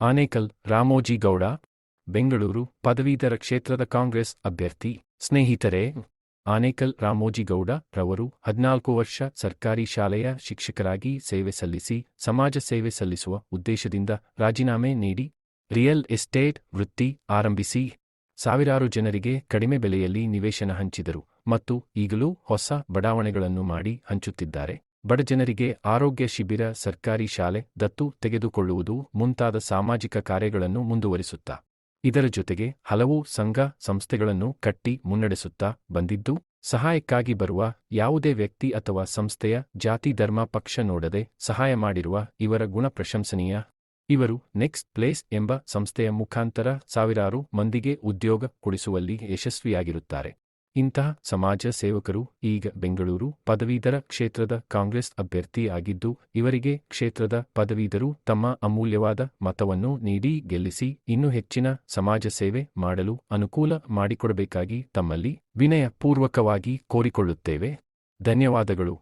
ಆನೇಕಲ್ ರಾಮೋಜಿಗೌಡ ಬೆಂಗಳೂರು, ಪದವೀಧರ ಕ್ಷೇತ್ರದ ಕಾಂಗ್ರೆಸ್ ಅಭ್ಯರ್ಥಿ, ಸ್ನೇಹಿತರೇ, ಆನೇಕಲ್ ರಾಮೋಜಿಗೌಡ ರವರು ಹದಿನಾಲ್ಕು ವರ್ಷ ಸರ್ಕಾರಿ ಶಾಲೆಯ ಶಿಕ್ಷಕರಾಗಿ ಸೇವೆ ಸಲ್ಲಿಸಿ, ಸಮಾಜ ಸೇವೆ ಸಲ್ಲಿಸುವ ಉದ್ದೇಶದಿಂದ ರಾಜೀನಾಮೆ ನೀಡಿ, ರಿಯಲ್ ಎಸ್ಟೇಟ್ ವೃತ್ತಿ ಆರಂಭಿಸಿ, ಸಾವಿರಾರು ಜನರಿಗೆ ಕಡಿಮೆ ಬೆಲೆಯಲ್ಲಿ ನಿವೇಶನ ಹಂಚಿದರು ಮತ್ತು ಈಗಲೂ ಹೊಸ ಬಡಾವಣೆಗಳನ್ನು ಮಾಡಿ ಹಂಚುತ್ತಿದ್ದಾರೆ. ಬಡಜನರಿಗೆ ಆರೋಗ್ಯ ಶಿಬಿರ, ಸರ್ಕಾರಿ ಶಾಲೆ, ದತ್ತು ತೆಗೆದುಕೊಳ್ಳುವುದು ಮುಂತಾದ ಸಾಮಾಜಿಕ ಕಾರ್ಯಗಳನ್ನು ಮುಂದುವರಿಸುತ್ತಾ, ಇದರ ಜೊತೆಗೆ ಹಲವು ಸಂಘ ಸಂಸ್ಥೆಗಳನ್ನು ಕಟ್ಟಿ ಮುನ್ನಡೆಸುತ್ತಾ ಬಂದಿದ್ದು, ಸಹಾಯಕ್ಕಾಗಿ ಬರುವ ಯಾವುದೇ ವ್ಯಕ್ತಿ ಅಥವಾ ಸಂಸ್ಥೆಯ ಜಾತಿ ಧರ್ಮ ಪಕ್ಷ ನೋಡದೆ ಸಹಾಯ ಮಾಡಿರುವ ಇವರ ಗುಣ ಪ್ರಶಂಸನೀಯ. ಇವರು ನೆಕ್ಸ್ಟ್ ಪ್ಲೇಸ್ ಎಂಬ ಸಂಸ್ಥೆಯ ಮುಖಾಂತರ ಸಾವಿರಾರು ಮಂದಿಗೆ ಉದ್ಯೋಗ ಕೊಡಿಸುವಲ್ಲಿ ಯಶಸ್ವಿಯಾಗಿರುತ್ತಾರೆ. ಇಂತಹ ಸಮಾಜ ಸೇವಕರು ಈಗ ಬೆಂಗಳೂರು ಪದವೀಧರ ಕ್ಷೇತ್ರದ ಕಾಂಗ್ರೆಸ್ ಅಭ್ಯರ್ಥಿಯಾಗಿದ್ದು ಇವರಿಗೆ ಕ್ಷೇತ್ರದ ಪದವೀಧರು ತಮ್ಮ ಅಮೂಲ್ಯವಾದ ಮತವನ್ನು ನೀಡಿ ಗೆಲ್ಲಿಸಿ ಇನ್ನೂ ಹೆಚ್ಚಿನ ಸಮಾಜ ಸೇವೆ ಮಾಡಲು ಅನುಕೂಲ ಮಾಡಿಕೊಡಬೇಕಾಗಿ ತಮ್ಮಲ್ಲಿ ವಿನಯಪೂರ್ವಕವಾಗಿ ಕೋರಿಕೊಳ್ಳುತ್ತೇವೆ. ಧನ್ಯವಾದಗಳು.